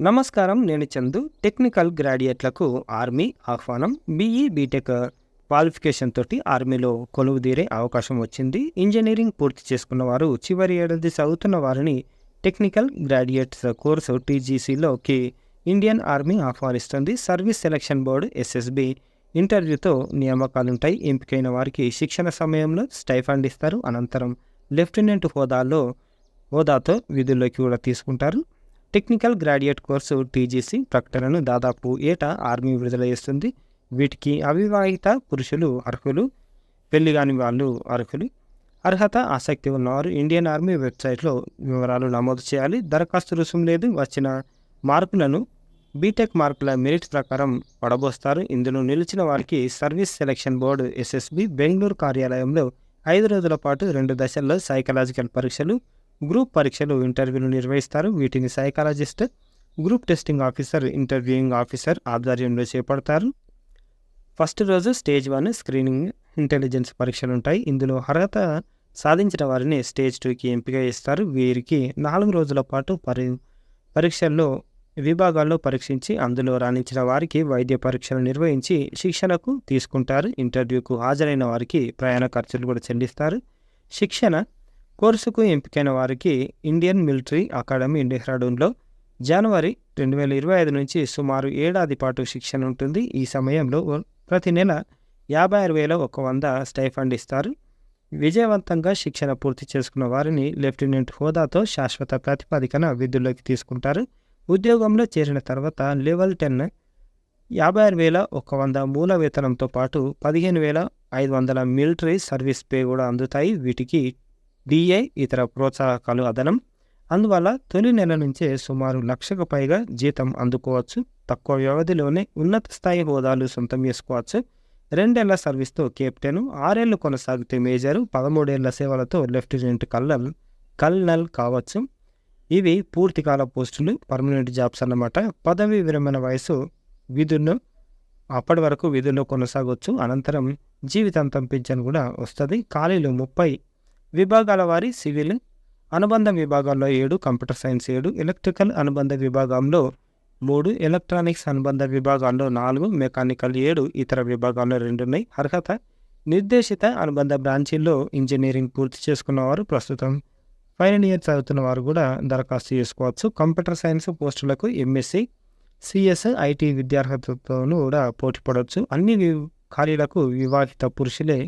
నమస్కారం నేను చందు. టెక్నికల్ గ్రాడ్యుయేట్లకు ఆర్మీ ఆహ్వానం. B E B Tech qualification తోటి ఆర్మీలో కొలువు తీరే అవకాశం వచ్చింది. ఇంజనీరింగ్ పూర్తి చేసుకున్న వారు చివరి ఏడాది చదువుతున్న వారిని టెక్నికల్ గ్రాడ్యుయేట్స్ కోర్సు టీజీసీలోకి ఇండియన్ ఆర్మీ ఆహ్వానిస్తుంది. సర్వీస్ సెలక్షన్ బోర్డు ఎస్ఎస్బి ఇంటర్వ్యూతో నియామకాలుంటాయి. ఎంపికైన వారికి శిక్షణ సమయంలో స్టైఫండ్ ఇస్తారు. అనంతరం లెఫ్టినెంట్ హోదాలో హోదాతో విధుల్లోకి కూడా తీసుకుంటారు. టెక్నికల్ గ్రాడ్యుయేట్ కోర్సు టీజీసీ ప్రకటనను దాదాపు ఏటా ఆర్మీ విడుదల చేస్తుంది. వీటికి అవివాహిత పురుషులు అర్హులు పెళ్ళి కాని వాళ్ళు అర్హులు. అర్హత ఆసక్తి ఉన్నవారు ఇండియన్ ఆర్మీ వెబ్సైట్లో వివరాలు నమోదు చేయాలి. దరఖాస్తు రుసుము లేదు. వచ్చిన మార్కులను బీటెక్ మార్కుల మెరిట్ ప్రకారం పడబోస్తారు. ఇందులో నిలిచిన వారికి service selection board SSB Bengaluru కార్యాలయంలో ఐదు రోజుల పాటు రెండు దశల్లో సైకలాజికల్ పరీక్షలు గ్రూప్ పరీక్షలు ఇంటర్వ్యూలు నిర్వహిస్తారు. వీటిని psychologist group testing officer interviewing officer ఆధ్వర్యంలో చేపడతారు. ఫస్ట్ రోజు స్టేజ్ వన్ స్క్రీనింగ్ ఇంటెలిజెన్స్ పరీక్షలు ఉంటాయి. ఇందులో అర్హత సాధించిన వారిని స్టేజ్ టూకి ఎంపిక చేస్తారు. వీరికి నాలుగు రోజుల పాటు పరి పరీక్షల్లో విభాగాల్లో పరీక్షించి అందులో రాణించిన వారికి వైద్య పరీక్షలు నిర్వహించి శిక్షణకు తీసుకుంటారు. ఇంటర్వ్యూకు హాజరైన వారికి ప్రయాణ ఖర్చులు కూడా చెల్లిస్తారు. శిక్షణ కోర్సుకు ఎంపికైన వారికి ఇండియన్ మిలిటరీ అకాడమీ డెహ్రాడూన్లో జనవరి రెండు వేల ఇరవై ఐదు నుంచి సుమారు ఏడాది పాటు శిక్షణ ఉంటుంది. ఈ సమయంలో ప్రతి నెల యాభై ఆరు వేల ఒక వంద స్టైఫండ్ ఇస్తారు. విజయవంతంగా శిక్షణ పూర్తి చేసుకున్న వారిని లెఫ్టినెంట్ హోదాతో శాశ్వత ప్రాతిపదికన విధుల్లోకి తీసుకుంటారు. ఉద్యోగంలో చేరిన తర్వాత లెవెల్ టెన్ యాభై ఆరు వేల ఒక వంద మూల వేతనంతో పాటు పదిహేను వేల ఐదు వందల మిలిటరీ సర్వీస్ పే కూడా అందుతాయి. వీటికి డిఏ ఇతర ప్రోత్సాహకాలు అదనం. అందువల్ల తొలి నెల నుంచే సుమారు లక్షకు పైగా జీతం అందుకోవచ్చు. తక్కువ వ్యవధిలోనే ఉన్నత స్థాయి హోదాలు సొంతం చేసుకోవచ్చు. రెండేళ్ళ సర్వీస్తో కెప్టెన్ ఆరేళ్ళు కొనసాగితే మేజరు పదమూడేళ్ళ సేవలతో లెఫ్టినెంట్ కల్నల్ కల్నల్ కావచ్చు. ఇవి పూర్తికాల పోస్టులు పర్మనెంట్ జాబ్స్ అన్నమాట. పదవి విరమణ వయసు విధుల్లో అప్పటి వరకు విధుల్లో కొనసాగవచ్చు అనంతరం జీవితాంతం పింఛన్ కూడా వస్తుంది. ఖాళీలు ముప్పై విభాగాల వారి సివిల్ అనుబంధ విభాగాల్లో ఏడు కంప్యూటర్ సైన్స్ ఏడు ఎలక్ట్రికల్ అనుబంధ విభాగంలో మూడు ఎలక్ట్రానిక్స్ అనుబంధ విభాగాల్లో నాలుగు మెకానికల్ ఏడు ఇతర విభాగాల్లో రెండు ఉన్నాయి. అర్హత నిర్దేశిత అనుబంధ బ్రాంచీల్లో ఇంజనీరింగ్ పూర్తి చేసుకున్నవారు ప్రస్తుతం ఫైనల్ ఇయర్ చదువుతున్న వారు కూడా దరఖాస్తు చేసుకోవచ్చు. కంప్యూటర్ సైన్స్ పోస్టులకు ఎంఎస్సి సిఎస్ ఐటీ విద్యార్హతతోనూ కూడా పోటీ పడవచ్చు అన్ని ఖాళీలకు వివాహిత పురుషులే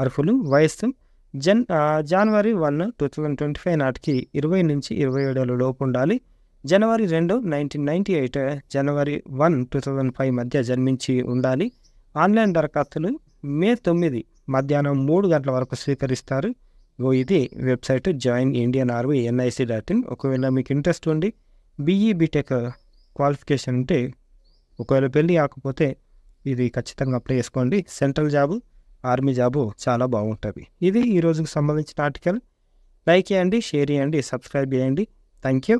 అర్హులు. వయస్సు జన్ జనవరి one two thousand twenty five నాటికి ఇరవై నుంచి ఇరవై ఏడేళ్ళ లోపు ఉండాలి. జనవరి రెండు నైన్టీన్ నైంటీ ఎయిట్ జనవరి వన్ టూ థౌజండ్ ఫైవ్ మధ్య జన్మించి ఉండాలి. ఆన్లైన్ దరఖాస్తులు మే తొమ్మిది మధ్యాహ్నం మూడు గంటల వరకు స్వీకరిస్తారు. ఓ ఇది website join Indian army NIC dot in ఒకవేళ మీకు ఇంట్రెస్ట్ ఉండి బీఈ బీటెక్ క్వాలిఫికేషన్ ఉంటే ఒకవేళ పెళ్ళి కాకపోతే ఇది ఖచ్చితంగా అప్లై చేసుకోండి. సెంట్రల్ జాబు ఆర్మీ జాబు చాలా బాగుంటుంది. ఇది ఈరోజుకి సంబంధించిన ఆర్టికల్. లైక్ చేయండి షేర్ చేయండి సబ్స్క్రైబ్ చేయండి. Thank you